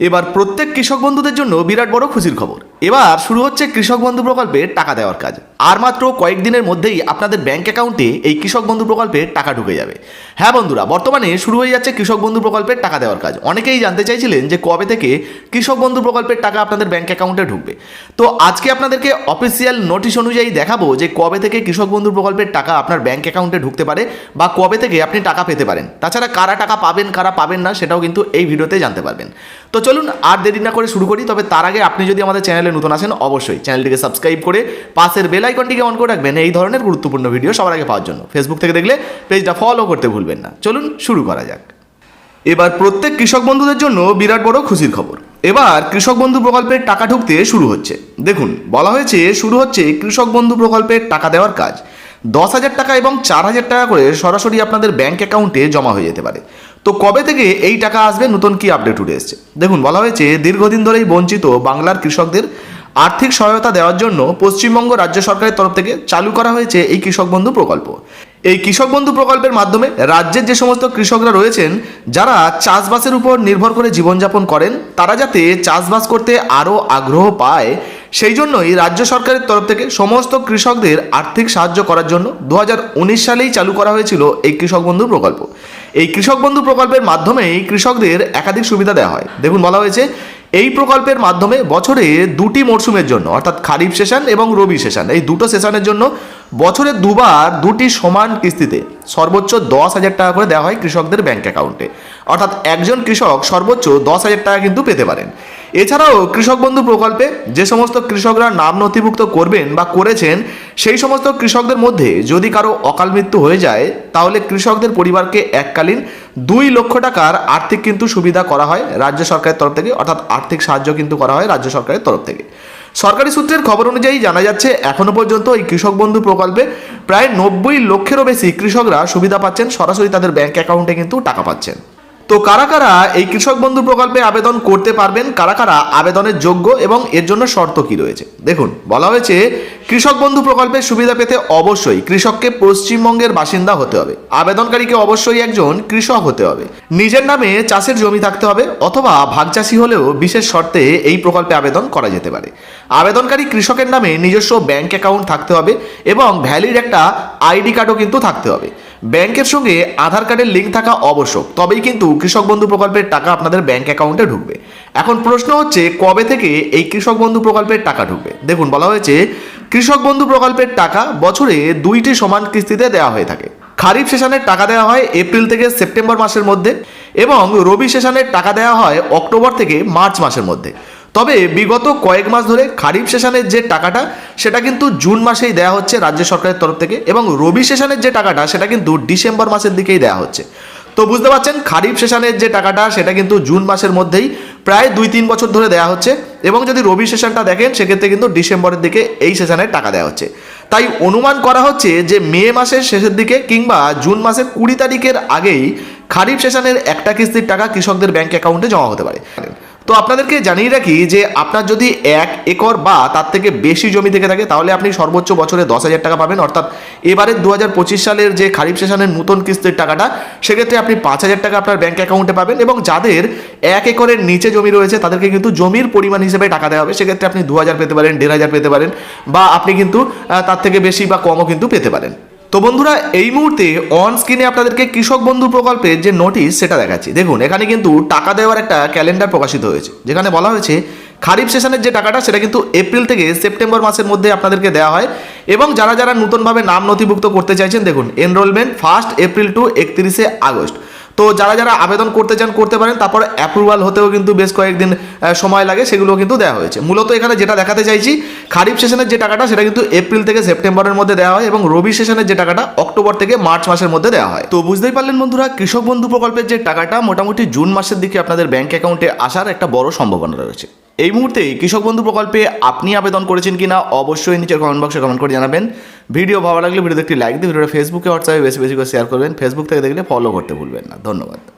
এবার প্রত্যেক কৃষক বন্ধুদের জন্য বিরাট বড় খুশির খবর। এবার শুরু হচ্ছে কৃষক বন্ধু প্রকল্পে টাকা দেওয়ার কাজ। আর মাত্র কয়েকদিনের মধ্যেই আপনাদের ব্যাংক অ্যাকাউন্টে এই কৃষক বন্ধু প্রকল্পে টাকা ঢুকে যাবে। হ্যাঁ বন্ধুরা, বর্তমানে শুরু হয়ে যাচ্ছে কৃষক বন্ধু প্রকল্পের টাকা দেওয়ার কাজ। অনেকেই জানতে চাইছিলেন যে কবে থেকে কৃষক বন্ধু প্রকল্পের টাকা আপনাদের ব্যাংক অ্যাকাউন্টে ঢুকবে। তো আজকে আপনাদেরকে অফিসিয়াল নোটিশ অনুযায়ী দেখাবো যে কবে থেকে কৃষক বন্ধু প্রকল্পের টাকা আপনার ব্যাংক অ্যাকাউন্টে ঢুকতে পারে বা কবে থেকে আপনি টাকা পেতে পারেন। তাছাড়া কারা টাকা পাবেন, কারা পাবেন না সেটাও কিন্তু এই ভিডিওতে জানতে পারবেন। তো চলুন আর দেরি না করে শুরু করি, তবে তার আগে আপনি যদি আমাদের চ্যানেলে নতুন আসেন অবশ্যই চ্যানেলটিকে সাবস্ক্রাইব করে পাশের বেল আইকনটিকে অন করে রাখবেন। এই ধরনের গুরুত্বপূর্ণ ভিডিও সবার আগে পাওয়ার জন্য। ফেসবুক থেকে দেখলে পেজটা ফলো করতে ভুলবেন না। চলুন শুরু করা যাক। এবার প্রত্যেক কৃষক বন্ধুদের জন্য বিরাট বড় খুশির খবর। এবার কৃষক বন্ধু প্রকল্পের টাকা ঢুকতে শুরু হচ্ছে। দেখুন, বলা হয়েছে শুরু হচ্ছে কৃষক বন্ধু প্রকল্পের টাকা দেওয়ার কাজ। দশ হাজার টাকা এবং চার হাজার টাকা করে সরাসরি আপনাদের ব্যাংক অ্যাকাউন্টে জমা হয়ে যেতে পারে। তো কবে থেকে এই টাকা আসবে? নতুন কি আপডেট উঠে এসছে? দেখুন, বলা হয়েছে, দীর্ঘদিন ধরেই বঞ্চিত বাংলার কৃষকদের আর্থিক সহায়তা দেওয়ার জন্য পশ্চিমবঙ্গ রাজ্য সরকারের তরফ থেকে চালু করা হয়েছে এই কৃষক বন্ধু প্রকল্প। এই কৃষক বন্ধু প্রকল্পের মাধ্যমে রাজ্যের যে সমস্ত কৃষকরা রয়েছেন, যারা চাষবাসের উপর নির্ভর করে জীবনযাপন করেন, তারা যাতে চাষবাস করতে আরও আগ্রহ পায়, সেই জন্যই রাজ্য সরকারের তরফ থেকে সমস্ত কৃষকদের আর্থিক সাহায্য করার জন্য দু হাজার উনিশ সালেই চালু করা হয়েছিল এই কৃষক বন্ধু প্রকল্প। এই কৃষক বন্ধু প্রকল্পের মাধ্যমেই কৃষকদের একাধিক সুবিধা দেওয়া হয়। দেখুন, বলা হয়েছে, এই প্রকল্পের মাধ্যমে বছরে দুটি মরশুমের জন্য, অর্থাৎ খারিফ সেশন এবং রবি সেশন, এই দুটো সেশনের জন্য বছরে দুবার দুটি সমান কিস্তিতে সর্বোচ্চ দশ হাজার টাকা করে দেওয়া হয় কৃষকদের ব্যাংক অ্যাকাউন্টে অর্থাৎ একজন কৃষক সর্বোচ্চ দশ হাজার টাকা কিন্তু পেতে পারেন। এছাড়াও কৃষক বন্ধু প্রকল্পে যে সমস্ত কৃষকরা নাম নথিভুক্ত করবেন বা করেছেন, সেই সমস্ত কৃষকদের মধ্যে যদি কারও অকাল মৃত্যু হয়ে যায়, তাহলে কৃষকদের পরিবারকে এককালীন দুই লক্ষ টাকার আর্থিক কিন্তু সুবিধা করা হয় রাজ্য সরকারের তরফ থেকে, অর্থাৎ আর্থিক সাহায্য কিন্তু করা হয় রাজ্য সরকারের তরফ থেকে। সরকারি সূত্রের খবর অনুযায়ী জানা যাচ্ছে, এখনও পর্যন্ত এই কৃষক বন্ধু প্রকল্পে প্রায় নব্বই লক্ষেরও বেশি কৃষকরা সুবিধা পাচ্ছেন। সরাসরি তাদের ব্যাংক অ্যাকাউন্টে কিন্তু টাকা পাচ্ছেন। তো কারা কারা এই কৃষক বন্ধু প্রকল্পে আবেদন করতে পারবেন? কারা কারা আবেদনের যোগ্য এবং এর জন্য শর্ত কি রয়েছে? দেখুন, বলা হয়েছে, কৃষক বন্ধু প্রকল্পের সুবিধা পেতে অবশ্যই কৃষককে পশ্চিমবঙ্গের বাসিন্দা হতে হবে। আবেদনকারীকে অবশ্যই একজন কৃষক হতে হবে। নিজের নামে চাষের জমি থাকতে হবে অথবা ভাগচাষি হলেও বিশেষ শর্তে এই প্রকল্পে আবেদন করা যেতে পারে। আবেদনকারী কৃষকের নামে নিজস্ব ব্যাংক অ্যাকাউন্ট থাকতে হবে এবং ভ্যালিড একটা আইডি কার্ডও কিন্তু থাকতে হবে। ব্যাংকের সঙ্গে আধার কার্ডের লিঙ্ক থাকা আবশ্যক, তবেই কিন্তু কৃষক বন্ধু প্রকল্পের টাকা আপনাদের ব্যাংক অ্যাকাউন্টে ঢুকবে। এখন প্রশ্ন হচ্ছে, কবে থেকে এই কৃষক বন্ধু প্রকল্পের টাকা ঢুকবে? দেখুন, বলা হয়েছে, কৃষক বন্ধু প্রকল্পের টাকা বছরে দুইটি সমান কিস্তিতে দেওয়া হয়ে থাকে। খারিফ সেশনের টাকা দেওয়া হয় এপ্রিল থেকে সেপ্টেম্বর মাসের মধ্যে এবং রবি সেশনের টাকা দেওয়া হয় অক্টোবর থেকে মার্চ মাসের মধ্যে। তবে বিগত কয়েক মাস ধরে খারিফ সেশনের যে টাকাটা, সেটা কিন্তু জুন মাসেই দেওয়া হচ্ছে রাজ্য সরকারের তরফ থেকে এবং রবি সেশনের যে টাকাটা, সেটা কিন্তু ডিসেম্বর মাসের দিকেই দেওয়া হচ্ছে। তো বুঝতে পারছেন, খারিফ সেশনের যে টাকাটা, সেটা কিন্তু জুন মাসের মধ্যেই প্রায় দুই তিন বছর ধরে দেওয়া হচ্ছে এবং যদি রবি সেশনটা দেখেন, সেক্ষেত্রে কিন্তু ডিসেম্বরের দিকে এই সেশনের টাকা দেওয়া হচ্ছে। তাই অনুমান করা হচ্ছে যে মে মাসের শেষের দিকে কিংবা জুন মাসের কুড়ি তারিখের আগেই খারিফ সেশনের একটা কিস্তির টাকা কৃষকদের ব্যাংক অ্যাকাউন্টে জমা হতে পারে। তো আপনাদেরকে জানিয়ে রাখি যে আপনার যদি এক একর বা তার থেকে বেশি জমি থেকে থাকে, তাহলে আপনি সর্বোচ্চ বছরে দশ হাজার টাকা পাবেন। অর্থাৎ এবারের দু হাজার পঁচিশ সালের যে খারিফ সেশনের নতুন কিস্তির টাকাটা, সেক্ষেত্রে আপনি পাঁচ হাজার টাকা আপনার ব্যাঙ্ক অ্যাকাউন্টে পাবেন এবং যাদের এক একরের নিচে জমি রয়েছে, তাদেরকে কিন্তু জমির পরিমাণ হিসেবে টাকা দেওয়া হবে। সেক্ষেত্রে আপনি দু হাজার পেতে পারেন, দেড় হাজার পেতে পারেন বা আপনি কিন্তু তার থেকে বেশি বা কমও কিন্তু পেতে পারেন। তো বন্ধুরা, এই মুহূর্তে অন স্ক্রিনে আপনাদেরকে কৃষক বন্ধু প্রকল্পের যে নোটিশ সেটা দেখাচ্ছি। দেখুন, এখানে কিন্তু টাকা দেওয়ার একটা ক্যালেন্ডার প্রকাশিত হয়েছে, যেখানে বলা হয়েছে, খারিফ সেশনের যে টাকাটা, সেটা কিন্তু এপ্রিল থেকে সেপ্টেম্বর মাসের মধ্যে আপনাদেরকে দেওয়া হয় এবং যারা যারা নতুনভাবে নাম নথিভুক্ত করতে চাইছেন, দেখুন এনরোলমেন্ট ফার্স্ট এপ্রিল টু একত্রিশে আগস্ট তো যারা যারা আবেদন করতে চান, করতে পারেন। তারপর অ্যাপ্রুভাল হতেও কিন্তু বেশ কয়েকদিন সময় লাগে সেগুলো কিন্তু দেওয়া হয়েছে। মূলত এখানে যেটা দেখাতে চাইছি, খারিফ সেশনের যে টাকাটা, সেটা কিন্তু এপ্রিল থেকে সেপ্টেম্বরের মধ্যে দেওয়া হয় এবং রবি সেশনের যে টাকাটা, অক্টোবর থেকে মার্চ মাসের মধ্যে দেওয়া হয়। তো বুঝতেই পারলেন বন্ধুরা, কৃষক বন্ধু প্রকল্পের যে টাকাটা, মোটামুটি জুন মাসের দিকে আপনাদের ব্যাংক অ্যাকাউন্টে আসার একটা বড় সম্ভাবনা রয়েছে। এই মুহূর্তে কৃষক বন্ধু প্রকল্পে আপনি আবেদন করেছেন কিনা অবশ্যই নিচের কমেন্ট বক্সে কমেন্ট করে জানাবেন। ভিডিও ভালো লাগলে ভিডিওতে একটি লাইক দিয়ে, ভিডিওটা ফেসবুকে হোয়াটসঅ্যাপে বেশি বেশি করে শেয়ার করবেন। ফেসবুক থেকে দেখলে ফলো করতে ভুলবেন না। ধন্যবাদ।